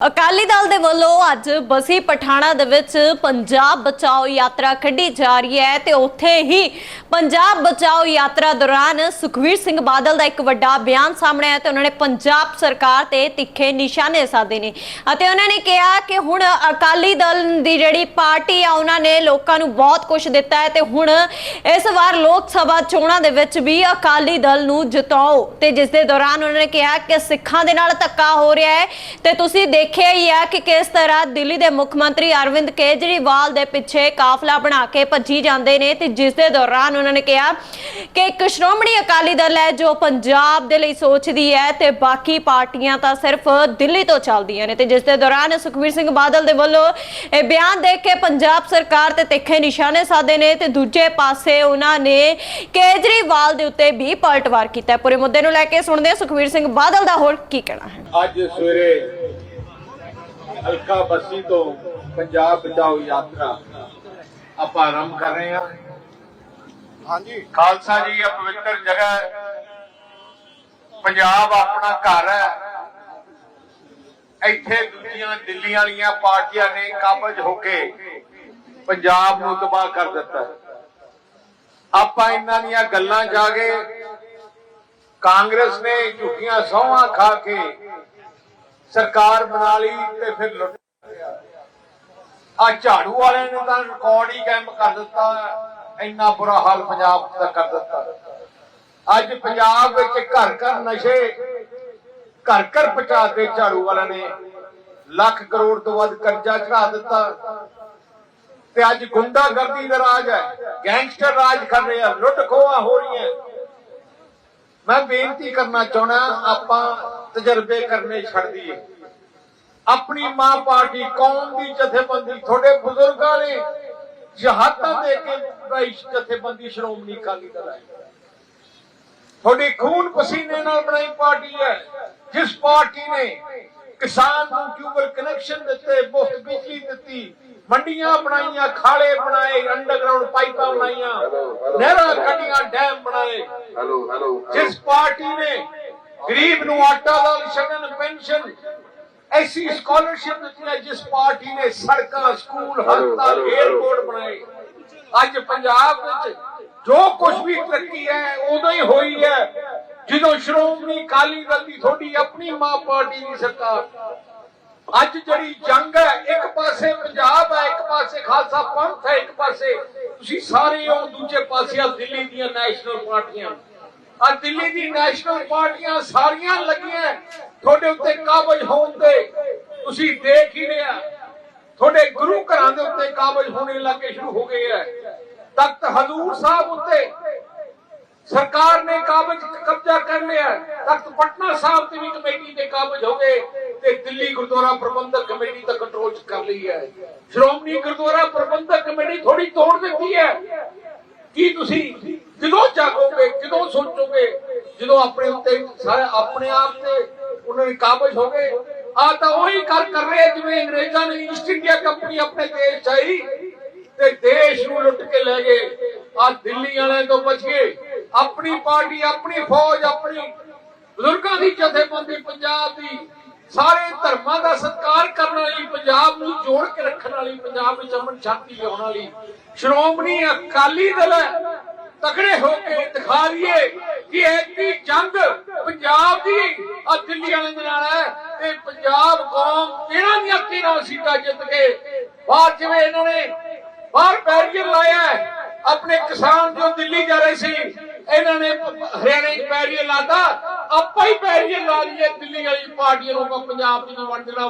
ਅਕਾਲੀ ਦਲ ਦੇ ਵੱਲੋਂ ਅੱਜ ਬਸੀ ਪਠਾਣਾ ਦੇ ਵਿੱਚ ਪੰਜਾਬ ਬਚਾਓ ਯਾਤਰਾ ਕੱਢੀ ਜਾ ਰਹੀ ਹੈ ਤੇ ਉੱਥੇ ਹੀ ਪੰਜਾਬ ਬਚਾਓ ਯਾਤਰਾ ਦੌਰਾਨ ਸੁਖਵੀਰ ਸਿੰਘ ਬਾਦਲ ਦਾ ਇੱਕ ਵੱਡਾ ਬਿਆਨ ਸਾਹਮਣੇ ਆਇਆ ਤੇ ਉਹਨਾਂ ਨੇ ਪੰਜਾਬ ਸਰਕਾਰ ਤੇ ਤਿੱਖੇ ਨਿਸ਼ਾਨੇ ਸਾਧੇ ਨੇ। ਅਤੇ ਉਹਨਾਂ ਨੇ ਕਿਹਾ ਕਿ ਹੁਣ ਅਕਾਲੀ ਦਲ ਦੀ ਜਿਹੜੀ ਪਾਰਟੀ ਆ, ਉਹਨਾਂ ਨੇ ਲੋਕਾਂ ਨੂੰ ਬਹੁਤ ਕੁਝ ਦਿੱਤਾ ਹੈ ਤੇ ਹੁਣ ਇਸ ਵਾਰ ਲੋਕ ਸਭਾ ਚੋਣਾਂ ਦੇ ਵਿੱਚ ਵੀ ਅਕਾਲੀ ਦਲ ਨੂੰ ਜਿਤਾਓ। ਤੇ ਜਿਸ ਦੇ ਦੌਰਾਨ ਉਹਨਾਂ ਨੇ ਕਿਹਾ ਕਿ ਸਿੱਖਾਂ ਦੇ ਨਾਲ ਧੱਕਾ ਹੋ ਰਿਹਾ ਹੈ ਤੇ ਤੁਸੀਂ ਦੇਖ ਦੇਖਿਆ ਹੀ ਹੈ ਕਿ ਕਿਸ ਤਰ੍ਹਾਂ ਦਿੱਲੀ ਦੇ ਮੁੱਖ ਮੰਤਰੀ ਅਰਵਿੰਦ ਕੇਜਰੀਵਾਲ ਦੇ ਪਿੱਛੇ ਕਾਫਲਾ ਬਣਾ ਕੇ ਭੱਜੀ ਜਾਂਦੇ ਨੇ ਤੇ ਜਿਸ ਦੇ ਦੌਰਾਨ ਉਹਨਾਂ ਨੇ ਕਿਹਾ ਕਿ ਇੱਕ ਸ਼੍ਰੋਮਣੀ ਅਕਾਲੀ ਦਲ ਹੈ ਜੋ ਪੰਜਾਬ ਦੇ ਲਈ ਸੋਚਦੀ ਹੈ ਤੇ ਬਾਕੀ ਪਾਰਟੀਆਂ ਤਾਂ ਸਿਰਫ ਦਿੱਲੀ ਤੋਂ ਚੱਲਦੀਆਂ ਨੇ ਤੇ ਜਿਸ ਦੇ ਦੌਰਾਨ ਸੁਖਵੀਰ ਸਿੰਘ ਬਾਦਲ ਦੇ ਵੱਲੋਂ ਇਹ ਬਿਆਨ ਦੇ ਕੇ ਪੰਜਾਬ ਸਰਕਾਰ ਤੇ ਤਿੱਖੇ ਨਿਸ਼ਾਨੇ ਸਾਧੇ ਨੇ ਤੇ ਦੂਜੇ ਪਾਸੇ ਉਹਨਾਂ ਨੇ ਕੇਜਰੀਵਾਲ ਦੇ ਉੱਤੇ ਵੀ ਪਲਟਵਾਰ ਕੀਤਾ ਪੂਰੇ ਮੁੱਦੇ ਨੂੰ ਲੈ ਕੇ ਸੁਣਦੇ ਹਾਂ ਸੁਖਵੀਰ ਸਿੰਘ ਬਾਦਲ ਦਾ ਹੋਰ ਕੀ ਕਹਿਣਾ ਹੈ। ਅੱਜ ਸਵੇਰੇ ਹਲਕਾ ਬੱਸੀ ਤੋਂ ਪੰਜਾਬ ਬਚਾਓ ਯਾਤਰਾ ਆਪਾਂ ਆਰੰਭ ਕਰ ਰਹੇ ਹਾਂ। ਹਾਂਜੀ। ਖਾਲਸਾ ਜੀ ਇਹ ਪਵਿੱਤਰ ਜਗ੍ਹਾ ਹੈ। ਪੰਜਾਬ ਆਪਣਾ ਘਰ ਹੈ। ਇੱਥੇ ਦੂਜੀਆਂ ਦਿੱਲੀ ਵਾਲੀਆਂ ਪਾਰਟੀਆਂ ਨੇ ਕਾਬਜ ਹੋ ਕੇ ਪੰਜਾਬ ਨੂੰ ਤਬਾਹ ਕਰ ਦਿੱਤਾ। ਆਪਾਂ ਇਹਨਾਂ ਦੀਆਂ ਗੱਲਾਂ ਜਾ ਕੇ ਕਾਂਗਰਸ ਨੇ ਝੂਠੀਆਂ ਸੌਹਾਂ ਖਾ ਕੇ ਸਰਕਾਰ ਬਣਾ ਲਈ ਤੇ ਫਿਰ ਲੁੱਟ ਆ ਝਾੜੂ ਵਾਲਿਆਂ ਨੇ ਤਾਂ ਰਿਕਾਰਡ ਹੀ ਕਾਇਮ ਕਰ ਦਿੱਤਾ, ਇੰਨਾ ਬੁਰਾ ਹਾਲ ਪੰਜਾਬ ਦਾ ਕਰ ਦਿੱਤਾ। ਅੱਜ ਪੰਜਾਬ ਵਿੱਚ ਘਰ ਘਰ ਨਸ਼ੇ, ਘਰ ਘਰ ਪਹੁੰਚਾਤੇ ਝਾੜੂ ਵਾਲਿਆਂ ਨੇ। ਲੱਖ ਕਰੋੜ ਤੋਂ ਵੱਧ ਕਰਜ਼ਾ ਚੜਾ ਦਿੱਤਾ। ਤੇ ਅੱਜ ਗੁੰਡਾਗਰਦੀ ਦਾ ਰਾਜ ਹੈ, ਗੈਂਗਸਟਰ ਰਾਜ ਕਰ ਰਹੇ ਆ, ਲੁੱਟ ਖੋਹਾਂ ਹੋ ਰਹੀ ਹੈ ਮੈਂ ਬੇਨਤੀ ਕਰਨਾ ਚਾਹਣਾ ਆਪਾਂ ਤਜਰਬੇ ਕਰਨੇ ਛੱਡ ਦਈਏ ਆਪਣੀ ਮਾਂ ਪਾਰਟੀ ਕੌਮ ਦੀ ਜਥੇਬੰਦੀ ਤੁਹਾਡੇ ਬਜ਼ੁਰਗਾਂ ਨੇ ਜਹਾਦਾਂ ਦੇ ਕੇ ਬਣਾਈ ਜਥੇਬੰਦੀ ਸ਼੍ਰੋਮਣੀ ਅਕਾਲੀ ਦਲ ਹੈ ਤੁਹਾਡੀ ਖੂਨ ਪਸੀਨੇ ਨਾਲ ਬਣਾਈ ਪਾਰਟੀ ਹੈ। ਜਿਸ ਪਾਰਟੀ ਨੇ ਕਿਸਾਨ ਨੂੰ ਟਿਊਬਲ ਕਨੈਕਸ਼ਨ ਦਿੱਤੇ ਮੁਫਤ ਬਿਜਲੀ ਦਿੱਤੀ ਮੰਡੀਆਂ ਬਣਾਈਆਂ ਖਾਲੇ ਬਣਾਏ ਅੰਡਰਗਰਾਉਂਡ ਪਾਈਪਾਂ ਬਣਾਈਆਂ ਨਹਿਰਾਂ ਕੱਢੀਆਂ ਡੈਮ ਬਣਾਏ। Hello hello. ਜਿਸ ਪਾਰਟੀ ਨੇ ਗਰੀਬ ਨੂੰ ਆਟਾ ਦਾਲ ਸ਼ਗਨ ਪੈਨਸ਼ਨ। ਐਸੀ ਸਕਾਲਰਸ਼ਿਪ ਦਿੱਤੀਆਂ ਜਿਸ ਪਾਰਟੀ ਨੇ ਸੜਕਾਂ ਸਕੂਲ ਹਸਪਤਾਲ 에ਅਰਪੋਰਟ ਬਣਾਏ। ਅੱਜ ਪੰਜਾਬ ਵਿੱਚ ਜੋ ਕੁਝ ਵੀ ਤਰੱਕੀ ਹੈ ਉਦੋਂ ਹੀ ਹੋਈ ਹੈ। ਜਦੋਂ ਸ਼੍ਰੋਮਣੀ ਅਕਾਲੀ ਦਲ ਦੀ ਤੁਹਾਡੀ ਆਪਣੀ ਮਾਂ ਪਾਰਟੀ ਦੀ ਸਰਕਾਰ। ਅੱਜ ਜਿਹੜੀ ਜੰਗ ਹੈ ਇੱਕ ਪਾਸੇ ਪੰਜਾਬ ਹੈ ਇੱਕ ਪਾਸੇ ਖਾਲਸਾ ਪੰਥ ਹੈ ਇੱਕ ਪਾਸੇ ਤੁਸੀਂ ਸਾਰੇ ਹੋ ਦੂਜੇ ਪਾਸੇ ਆ ਦਿੱਲੀ ਦੀਆਂ ਨੈਸ਼ਨਲ ਪਾਰਟੀਆਂ। ਆ ਦਿੱਲੀ ਦੀ ਨੈਸ਼ਨਲ ਪਾਰਟੀਆਂ ਸਾਰੀਆਂ ਲੱਗੀਆਂ ਤੁਹਾਡੇ ਉੱਤੇ ਕਾਬਜ ਹੋਣ ਤੇ ਤੁਸੀਂ ਦੇਖ ਹੀ ਲਿਆ ਤੁਹਾਡੇ ਗੁਰੂ ਘਰਾਂ ਦੇ ਉੱਤੇ ਕਾਬਜ ਹੋਣੇ ਲੱਗੇ ਸ਼ੁਰੂ ਹੋ ਗਏ ਹੈ। ਤਖਤ ਹਜ਼ੂਰ ਸਾਹਿਬ ਉੱਤੇ ਸਰਕਾਰ ਨੇ ਕਾਬਜ ਕਬਜ਼ਾ ਕਰ ਲਿਆ ਤਖਤ ਪਟਨਾ ਸਾਹਿਬ ਤੇ ਵੀ ਕਮੇਟੀ ਦੇ ਕਾਬਜ ਹੋ ਗਏ ਤੇ ਦਿੱਲੀ ਗੁਰਦੁਆਰਾ ਪ੍ਰਬੰਧਕ ਕਮੇਟੀ ਦਾ ਕੰਟਰੋਲ ਚ ਕਰ ਲਈ ਹੈ। ਸ਼੍ਰੋਮਣੀ ਗੁਰਦੁਆਰਾ ਪ੍ਰਬੰਧਕ ਕਮੇਟੀ ਥੋੜੀ ਤੋੜ ਦਿੱਤੀ ਹੈ। ਕੀ ਤੁਸੀਂ ਜਦੋਂ ਜਾਗੋਗੇ, ਜਦੋਂ ਸੋਚੋਗੇ, ਜਦੋਂ ਆਪਣੇ ਉੱਤੇ ਸਾਰੇ ਆਪਣੇ ਆਪ ਤੇ ਉਹਨਾਂ ਨੇ ਕਾਬਜ ਹੋ ਗਏ ਆ ਤਾਂ ਉਹੀ ਕਰ ਕਰ ਰਹੇ ਜਿਵੇਂ ਅੰਗਰੇਜ਼ਾਂ ਨੇ ਈਸਟ ਇੰਡੀਆ ਕੰਪਨੀ ਆਪਣੇ ਦੇਸ਼ 'ਚ ਆਈ ਤੇ ਦੇਸ਼ ਨੂੰ ਲੁੱਟ ਕੇ ਲੈ ਗਏ। ਆ ਦਿੱਲੀ ਵਾਲਿਆਂ ਤੋਂ ਬਚ ਗਏ। ਆਪਣੀ ਪਾਰਟੀ, ਆਪਣੀ ਫੌਜ, ਆਪਣੀ ਬਜ਼ੁਰਗਾਂ ਦੀ ਜਥੇਬੰਦੀ, ਪੰਜਾਬ ਦੀ ਸਾਰੇ ਧਰਮਾਂ ਦਾ ਸਤਿਕਾਰ ਕਰਨ ਵਾਲੀ, ਪੰਜਾਬ ਨੂੰ ਜੋੜ ਕੇ ਰੱਖਣ ਵਾਲੀ, ਪੰਜਾਬ ਵਿੱਚ ਅਮਨ ਸ਼ਾਂਤੀ ਲਿਆਉਣ ਵਾਲੀ ਸ਼੍ਰੋਮਣੀ ਅਕਾਲੀ ਦਲ ਹੈ। ਤਕੜੇ ਹੋ ਕੇ ਦਿਖਾ ਲਈਏ ਕਿ ਐਤੀ ਜੰਗ ਪੰਜਾਬ ਦੀ ਆ ਦਿੱਲੀ ਵਾਲਿਆਂ ਦੇ ਨਾਲ ਹੈ ਤੇ ਪੰਜਾਬ ਕੌਮ ਇਹਨਾਂ ਦੀਆਂ ਤੀਰਾਂ ਸੀਟਾਂ ਜਿੱਤ ਕੇ ਬਾਹਰ ਜਿਵੇਂ ਇਹਨਾਂ ਨੇ ਬਾਹਰ ਬੈਰੀਅਰ ਲਾਇਆ ਆਪਣੇ ਕਿਸਾਨ ਜੋ ਦਿੱਲੀ ਜਾ ਰਹੇ ਸੀ, ਇਹਨਾਂ ਨੇ ਹਰਿਆਣੇ 'ਚ ਬੈਰੀਅਰ ਲਾਤਾ, ਆਪਾਂ ਹੀ ਬੈਰੀਅਰ ਲਾ ਲਈਏ ਦਿੱਲੀ ਵਾਲੀ ਪਾਰਟੀਆਂ ਨੂੰ, ਆਪਾਂ ਪੰਜਾਬ ਦੀ ਨਹੀਂ ਵੰਡ ਦੇਣਾ